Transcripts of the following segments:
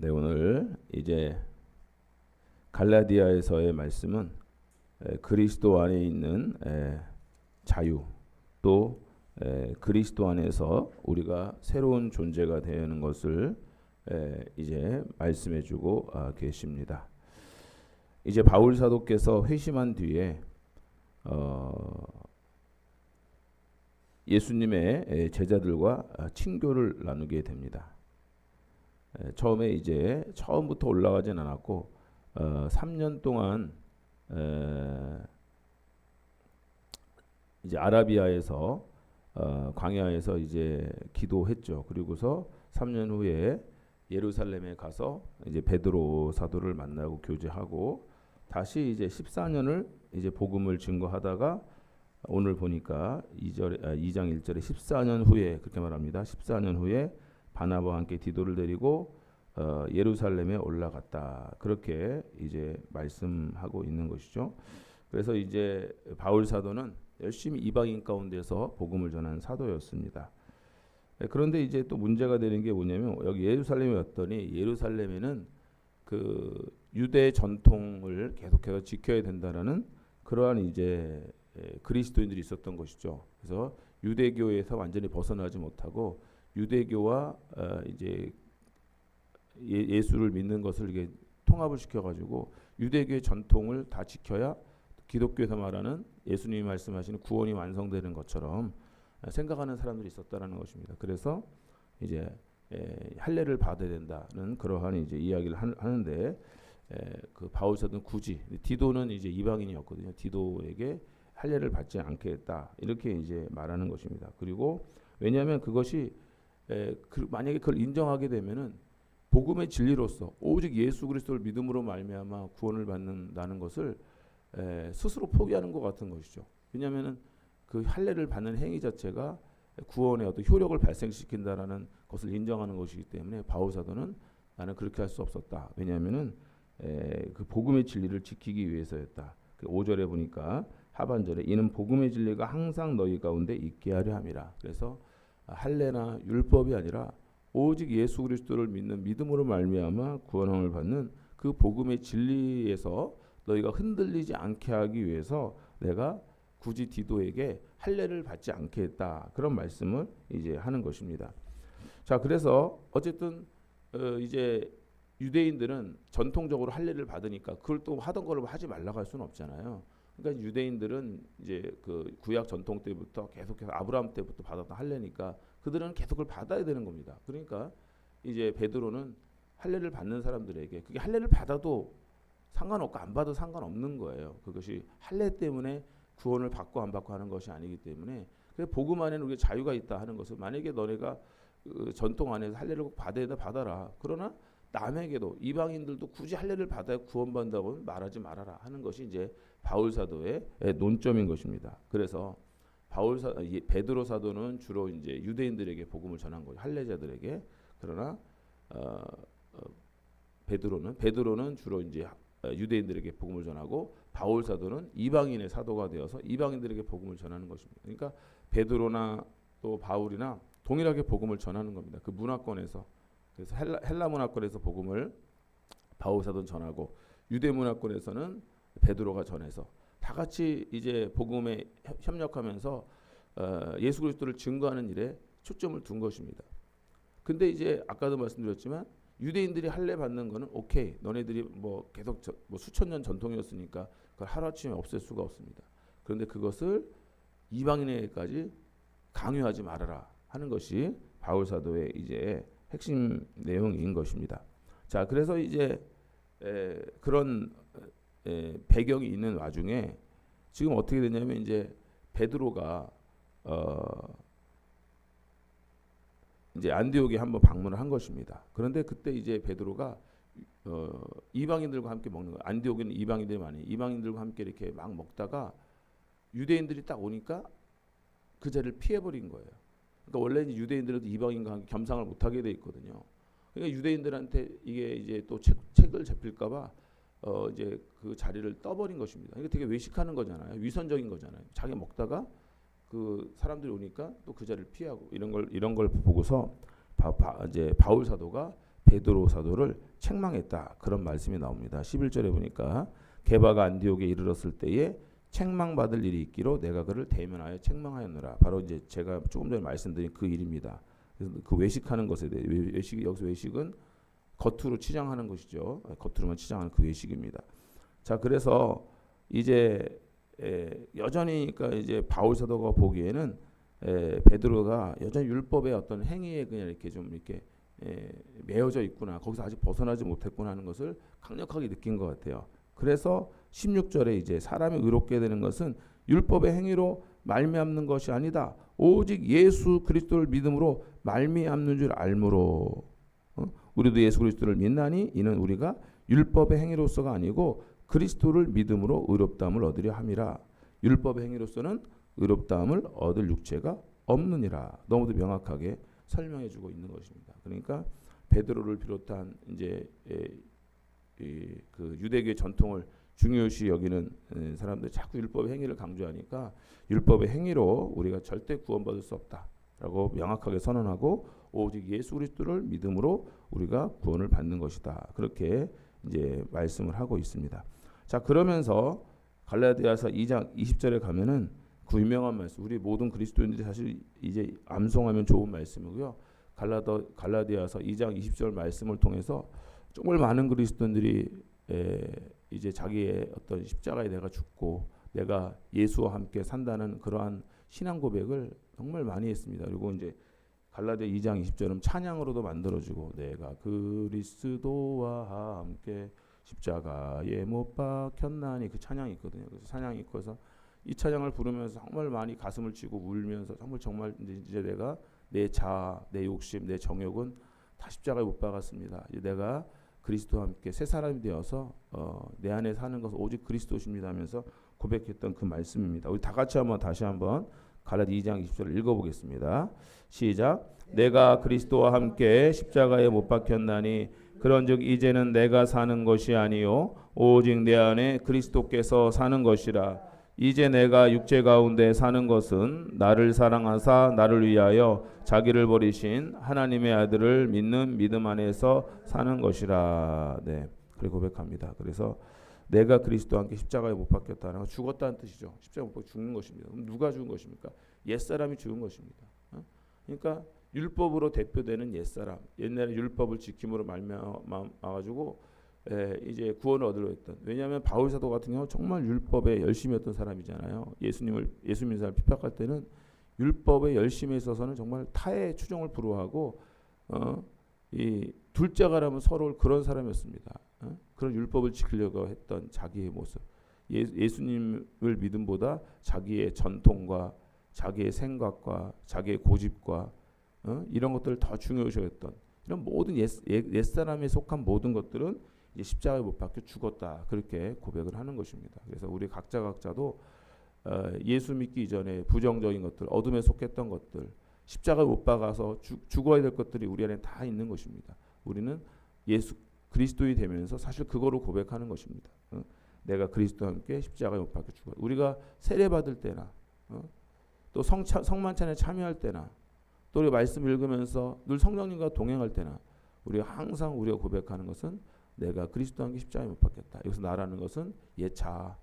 네, 오늘 이제 갈라디아에서의 말씀은 에, 그리스도 안에 있는 에, 자유 또 에, 그리스도 안에서 우리가 새로운 존재가 되는 것을 에, 이제 말씀해주고 아, 계십니다. 이제 바울 사도께서 회심한 뒤에 어, 예수님의 에, 제자들과 아, 친교를 나누게 됩니다. 에, 처음에 이제 처음부터 올라가진 않았고 어, 3년 동안 에, 이제 아라비아에서 어, 광야에서 이제 기도했죠. 그리고서 3년 후에 예루살렘에 가서 이제 베드로 사도를 만나고 교제하고 다시 이제 14년을 이제 복음을 증거하다가 오늘 보니까 2절 아, 2장 1절에 14년 후에 그렇게 말합니다. 14년 후에 바나바와 함께 디도를 데리고 어, 예루살렘에 올라갔다. 그렇게 이제 말씀하고 있는 것이죠. 그래서 이제 바울 사도는 열심히 이방인 가운데서 복음을 전한 사도였습니다. 네, 그런데 이제 또 문제가 되는 게 뭐냐면 여기 예루살렘에 왔더니 예루살렘에는 그 유대 전통을 계속해서 지켜야 된다라는 그러한 이제 그리스도인들이 있었던 것이죠. 그래서 유대교에서 완전히 벗어나지 못하고 유대교와 어 이제 예, 수를 믿는 것을 이게 통합을 시켜가지고 유대교의 전통을 다 지켜야 기독교에서 말하는 예수님이 말씀하시는 구원이 완성되는 것처럼 생각하는 사람들이 있었다라는 것입니다. 그래서 이제 에, 할례를 받아야 된다는 그러한 이제 이야기를 하는데 에, 그 바울 사도는 굳이 디도는 이제 이방인이었거든요. 디도에게 할례를 받지 않겠다 이렇게 이제 말하는 것입니다. 그리고 왜냐하면 그것이 에, 그, 만약에 그걸 인정하게 되면은 복음의 진리로서 오직 예수 그리스도를 믿음으로 말미암아 구원을 받는다는 것을 에, 스스로 포기하는 것 같은 것이죠. 왜냐하면은 그 할례를 받는 행위 자체가 구원의 어떤 효력을 발생시킨다라는 것을 인정하는 것이기 때문에 바울 사도는 나는 그렇게 할 수 없었다. 왜냐하면은 에, 그 복음의 진리를 지키기 위해서였다. 그 5절에 보니까 하반절에 이는 복음의 진리가 항상 너희 가운데 있게 하려 함이라. 그래서 할례나 율법이 아니라 오직 예수 그리스도를 믿는 믿음으로 말미암아 구원함을 받는 그 복음의 진리에서 너희가 흔들리지 않게 하기 위해서 내가 굳이 디도에게 할례를 받지 않겠다 그런 말씀을 이제 하는 것입니다. 자 그래서 어쨌든 어 이제 유대인들은 전통적으로 할례를 받으니까 그걸 또 하던 걸 하지 말라고 할 수는 없잖아요. 그러니까 유대인들은 이제 그 구약 전통 때부터 계속해서 아브라함 때부터 받았던 할례니까 그들은 계속 그걸 받아야 되는 겁니다. 그러니까 이제 베드로는 할례를 받는 사람들에게 그게 할례를 받아도 상관없고 안 받아도 상관없는 거예요. 그것이 할례 때문에 구원을 받고 안 받고 하는 것이 아니기 때문에 그래서 복음 안에는 우리가 자유가 있다 하는 것을 만약에 너네가 그 전통 안에서 할례를 꼭 받아야 돼 받아라. 그러나 남에게도 이방인들도 굳이 할례를 받아야 구원받는다고 말하지 말아라 하는 것이 이제 바울 사도의 논점인 것입니다. 그래서 바울 사 베드로 사도는 주로 이제 유대인들에게 복음을 전한 거죠. 할례자들에게. 그러나 어, 어, 베드로는 베드로는 주로 이제 유대인들에게 복음을 전하고 바울 사도는 이방인의 사도가 되어서 이방인들에게 복음을 전하는 것입니다. 그러니까 베드로나 또 바울이나 동일하게 복음을 전하는 겁니다. 그 문화권에서 그래서 헬라, 헬라 문화권에서 복음을 바울 사도는 전하고 유대 문화권에서는 베드로가 전해서 다 같이 이제 복음에 협력하면서 어, 예수 그리스도를 증거하는 일에 초점을 둔 것입니다. 근데 이제 아까도 말씀드렸지만 유대인들이 할례 받는 거는 오케이. 너네들이 뭐 계속 저, 뭐 수천 년 전통이었으니까 그걸 하루아침에 없앨 수가 없습니다. 그런데 그것을 이방인에게까지 강요하지 말아라 하는 것이 바울 사도의 이제 핵심 내용인 것입니다. 자, 그래서 이제 에, 그런 에, 배경이 있는 와중에 지금 어떻게 되냐면 이제 베드로가 어, 이제 안디옥에 한번 방문을 한 것입니다. 그런데 그때 이제 베드로가 어, 이방인들과 함께 먹는 거. 안디옥에는 이방인들이 많이. 이방인들과 함께 이렇게 막 먹다가 유대인들이 딱 오니까 그 자리를 피해 버린 거예요. 그러니까 원래 유대인들은 이방인과 겸상을 못 하게 돼 있거든요. 그러니까 유대인들한테 이게 이제 또 책, 책을 잡힐까봐 어 이제 그 자리를 떠버린 것입니다. 이게 되게 외식하는 거잖아요. 위선적인 거잖아요. 자기 먹다가 그 사람들이 오니까 또 그 자리를 피하고 이런 걸 이런 걸 보고서 바, 바, 이제 바울 사도가 베드로 사도를 책망했다. 그런 말씀이 나옵니다. 11절에 보니까 게바가 안디옥에 이르렀을 때에 책망받을 일이 있기로 내가 그를 대면하여 책망하였노라. 바로 이제 제가 조금 전에 말씀드린 그 일입니다. 그래서 그 외식하는 것에 대해 외- 외식 여기서 외식은 겉으로 치장하는 것이죠. 겉으로만 치장하는 그 외식입니다. 자, 그래서 이제 에, 여전히 그러니까 이제 바울 사도가 보기에는 에, 베드로가 여전히 율법의 어떤 행위에 그냥 이렇게 좀 이렇게 에, 매여져 있구나. 거기서 아직 벗어나지 못했구나 하는 것을 강력하게 느낀 것 같아요. 그래서 16절에 이제 사람이 의롭게 되는 것은 율법의 행위로 말미암는 것이 아니다. 오직 예수 그리스도를 믿음으로 말미암는 줄 알므로 어? 우리도 예수 그리스도를 믿나니 이는 우리가 율법의 행위로서가 아니고 그리스도를 믿음으로 의롭다함을 얻으려 함이라. 율법의 행위로서는 의롭다함을 얻을 육체가 없느니라. 너무도 명확하게 설명해 주고 있는 것입니다. 그러니까 베드로를 비롯한 이제 유대교의 전통을 중요시 여기는 에, 사람들 자꾸 율법의 행위를 강조하니까 율법의 행위로 우리가 절대 구원받을 수 없다라고 명확하게 선언하고 오직 예수 그리스도를 믿음으로 우리가 구원을 받는 것이다. 그렇게 이제 말씀을 하고 있습니다. 자 그러면서 갈라디아서 2장 20절에 가면은 그 유명한 말씀 우리 모든 그리스도인들이 사실 이제 암송하면 좋은 말씀이고요. 갈라더 갈라디아서 2장 20절 말씀을 통해서 정말 많은 그리스도인들이 에, 이제 자기의 어떤 십자가에 내가 죽고 내가 예수와 함께 산다는 그러한 신앙 고백을 정말 많이 했습니다. 그리고 이제 갈라디아 2장 20절은 찬양으로도 만들어지고 내가 그리스도와 함께 십자가에 못 박혔나니 그 찬양이 있거든요. 그래서 찬양이 있고서 이 찬양을 부르면서 정말 많이 가슴을 치고 울면서 정말 정말 이제 내가 내 자아, 내 욕심, 내 정욕은 다 십자가에 못 박았습니다. 이제 내가 그리스도와 함께 새 사람이 되어서 어, 내 안에 사는 것은 오직 그리스도십니다 하면서 고백했던 그 말씀입니다. 우리 다 같이 한번 다시 한번 갈라디 2장 20절을 읽어보겠습니다. 시작. 내가 그리스도와 함께 십자가에 못 박혔나니 그런즉 이제는 내가 사는 것이 아니요 오직 내 안에 그리스도께서 사는 것이라. 이제 내가 육체 가운데 사는 것은 나를 사랑하사 나를 위하여 자기를 버리신 하나님의 아들을 믿는 믿음 안에서 사는 것이라. 네. 그렇게 고백합니다. 그래서 내가 그리스도와 함께 십자가에 못 박혔다는 건 죽었다는 뜻이죠. 십자가 못 박혀 죽는 것입니다. 그럼 누가 죽은 것입니까? 옛사람이 죽은 것입니다. 어? 그러니까 율법으로 대표되는 옛사람, 옛날에 율법을 지킴으로 말미암아 가지고 에, 이제 구원을 얻으려 했던. 왜냐하면 바울 사도 같은 경우 정말 율법에 열심이었던 사람이잖아요. 예수님을 예수 믿는 사람 핍박할 때는 율법에 열심에 있어서는 정말 타의 추종을 불허하고 어, 이 둘째가라면 서로 그런 사람이었습니다. 어? 그런 율법을 지키려고 했던 자기의 모습. 예, 예수님을 믿음보다 자기의 전통과 자기의 생각과 자기의 고집과 어? 이런 것들을 더 중요시했던 이런 모든 옛, 옛, 옛사람에 속한 모든 것들은 십자가에 못 박혀 죽었다 그렇게 고백을 하는 것입니다. 그래서 우리 각자 각자도 어, 예수 믿기 이전에 부정적인 것들, 어둠에 속했던 것들, 십자가에 못 박아서 죽, 죽어야 될 것들이 우리 안에 다 있는 것입니다. 우리는 예수 그리스도이 되면서 사실 그거를 고백하는 것입니다. 어? 내가 그리스도와 함께 십자가에 못 박혀 죽어. 우리가 세례 받을 때나 어? 또 성차, 성만찬에 참여할 때나 또 우리 말씀 읽으면서 늘 성령님과 동행할 때나 우리가 항상 우리가 고백하는 것은 내가 그리스도와 함께 십자가에 못 박혔다. 여기서 나라는 것은 옛 자아,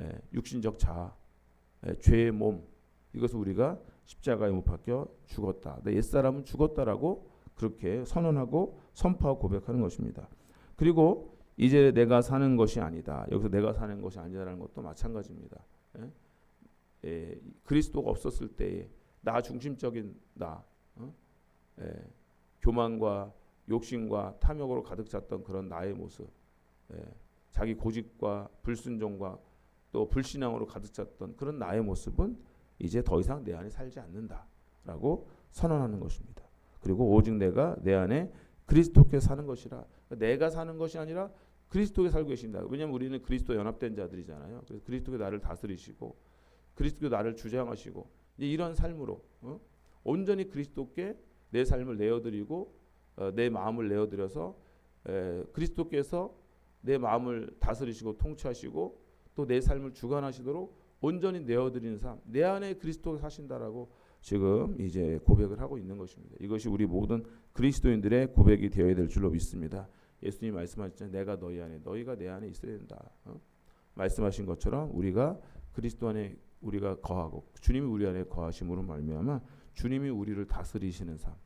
예, 육신적 자아, 예, 죄의 몸 이것을 우리가 십자가에 못 박혀 죽었다. 내 옛 사람은 죽었다라고 그렇게 선언하고 선포하고 고백하는 것입니다. 그리고 이제 내가 사는 것이 아니다. 여기서 내가 사는 것이 아니다라는 것도 마찬가지입니다. 예? 예, 그리스도가 없었을 때에 나 중심적인 나, 어? 예, 교만과 욕심과 탐욕으로 가득 찼던 그런 나의 모습, 예, 자기 고집과 불순종과 또 불신앙으로 가득 찼던 그런 나의 모습은 이제 더 이상 내 안에 살지 않는다라고 선언하는 것입니다. 그리고 오직 내가 내 안에 그리스도께 사는 것이라 내가 사는 것이 아니라 그리스도께 살고 계신다. 왜냐하면 우리는 그리스도 연합된 자들이잖아요. 그래서 그리스도께 나를 다스리시고 그리스도께 나를 주장하시고 이런 삶으로 어? 온전히 그리스도께 내 삶을 내어드리고 어, 내 마음을 내어드려서 에, 그리스도께서 내 마음을 다스리시고 통치하시고 또 내 삶을 주관하시도록 온전히 내어드리는 삶, 내 안에 그리스도가 사신다라고 지금 이제 고백을 하고 있는 것입니다. 이것이 우리 모든 그리스도인들의 고백이 되어야 될 줄로 믿습니다. 예수님 말씀하셨잖아요. 내가 너희 안에 너희가 내 안에 있어야 된다. 어? 말씀하신 것처럼 우리가 그리스도 안에 우리가 거하고 주님이 우리 안에 거하심으로 말미암아 주님이 우리를 다스리시는 삶, 예,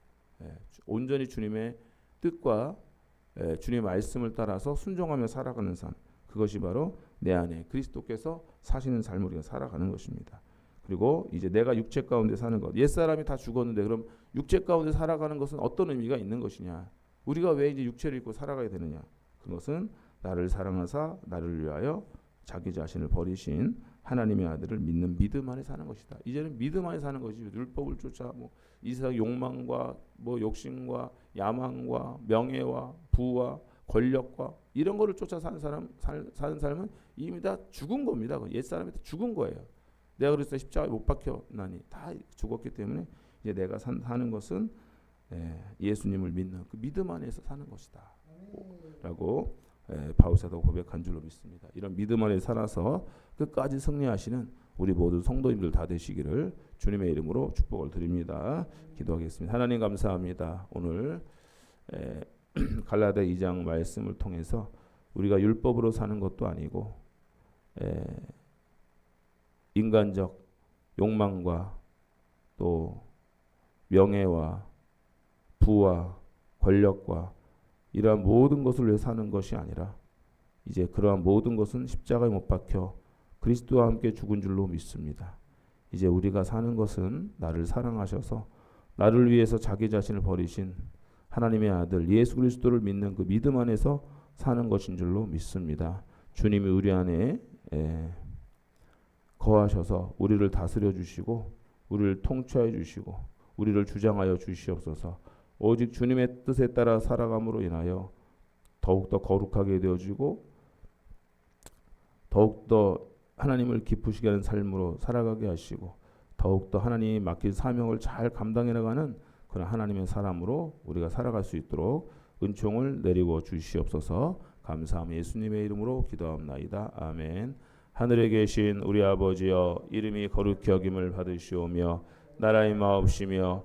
온전히 주님의 뜻과 예, 주님의 말씀을 따라서 순종하며 살아가는 삶, 그것이 바로 내 안에 그리스도께서 사시는 삶을 우리가 살아가는 것입니다. 그리고 이제 내가 육체 가운데 사는 것, 옛 사람이 다 죽었는데 그럼 육체 가운데 살아가는 것은 어떤 의미가 있는 것이냐? 우리가 왜 이제 육체를 입고 살아가야 되느냐? 그것은 나를 사랑하사 나를 위하여 자기 자신을 버리신 하나님의 아들을 믿는 믿음 안에 사는 것이다. 이제는 믿음 안에 사는 것이 율법을 쫓아 뭐이 세상 욕망과 뭐 욕심과 야망과 명예와 부와 권력과 이런 거를 쫓아 사는 사람 살, 사는 삶은 이미 다 죽은 겁니다. 옛 사람이 다 죽은 거예요. 내가 그래서 십자가에 못 박혀나니 다 죽었기 때문에 이제 내가 산, 사는 것은 예, 예수님을 믿는 그 믿음 안에서 사는 것이다 라고 예, 바울사도 고백한 줄로 믿습니다. 이런 믿음 안에 살아서 끝까지 승리하시는 우리 모든 성도님들 다 되시기를 주님의 이름으로 축복을 드립니다. 기도하겠습니다. 하나님 감사합니다. 오늘 에, 갈라디아 2장 말씀을 통해서 우리가 율법으로 사는 것도 아니고 에, 인간적 욕망과 또 명예와 부와 권력과 이러한 모든 것을 위해 사는 것이 아니라 이제 그러한 모든 것은 십자가에 못 박혀 그리스도와 함께 죽은 줄로 믿습니다. 이제 우리가 사는 것은 나를 사랑하셔서 나를 위해서 자기 자신을 버리신 하나님의 아들 예수 그리스도를 믿는 그 믿음 안에서 사는 것인 줄로 믿습니다. 주님이 우리 안에 에, 거하셔서 우리를 다스려 주시고 우리를 통치하여 주시고 우리를 주장하여 주시옵소서. 오직 주님의 뜻에 따라 살아감으로 인하여 더욱더 거룩하게 되어지고 더욱더 하나님을 기쁘시게 하는 삶으로 살아가게 하시고 더욱더 하나님이 맡긴 사명을 잘 감당해 나가는 그런 하나님의 사람으로 우리가 살아갈 수 있도록 은총을 내리고 주시옵소서. 감사함 예수님의 이름으로 기도합나이다. 아멘. 하늘에 계신 우리 아버지여 이름이 거룩히 여김을 받으시오며 나라의 마옵시며